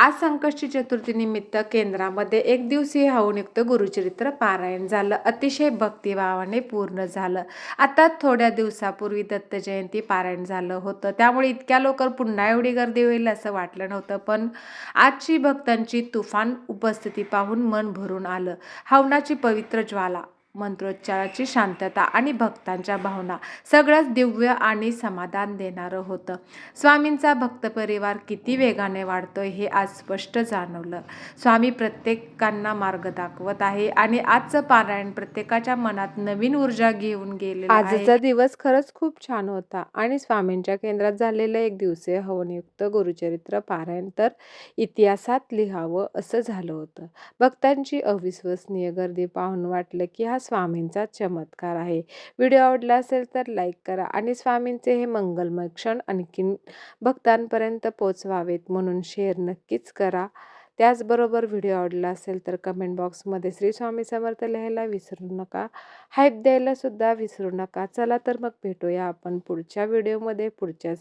आज संकष्टी चतुर्थीनिमित्त केंद्रामध्ये एक दिवसीय हवनयुक्त गुरुचरित्र पारायण झालं. अतिशय भक्तिभावाने पूर्ण झालं. आता थोड्या दिवसापूर्वी दत्त जयंती पारायण झालं होतं. त्यामुळे इतक्या लवकर पुन्हा एवढी गर्दी होईल असं वाटलं नव्हतं पण आजची भक्तांची तुफान उपस्थिती पाहून मन भरून आलं. हवनाची पवित्र ज्वाला मंत्रोच्चाराची शांतता आणि भक्तांच्या भावना सगळंच दिव्य आणि समाधान देणारं होतं. स्वामींचा भक्तपरिवार किती वेगाने वाढतोय हे आज स्पष्ट जाणवलं. स्वामी प्रत्येकांना मार्ग दाखवत आहे आणि आजचं पारायण प्रत्येकाच्या मनात नवीन ऊर्जा घेऊन गेले आजचा दिवस खरंच खूप छान होता आणि स्वामींच्या केंद्रात झालेलं एक दिवसीय हवनयुक्त गुरुचरित्र पारायण तर इतिहासात लिहावं असं झालं होतं. भक्तांची अविश्वसनीय गर्दी पाहून वाटलं की हा स्वामींचा चमत्कार आहे. व्हिडिओ आवडला असेल तर लाईक करा आणि स्वामींचे हे मंगलमय क्षण आणखीन भक्तांपर्यंत पोचवावेत म्हणून शेअर नक्कीच करा. त्याचबरोबर व्हिडिओ आवडला असेल तर कमेंट बॉक्समध्ये श्री स्वामी समर्थ लिहायला विसरू नका. हाईप द्यायला सुद्धा विसरू नका. चला तर मग भेटूया आपण पुढच्या व्हिडिओमध्ये पुढच्या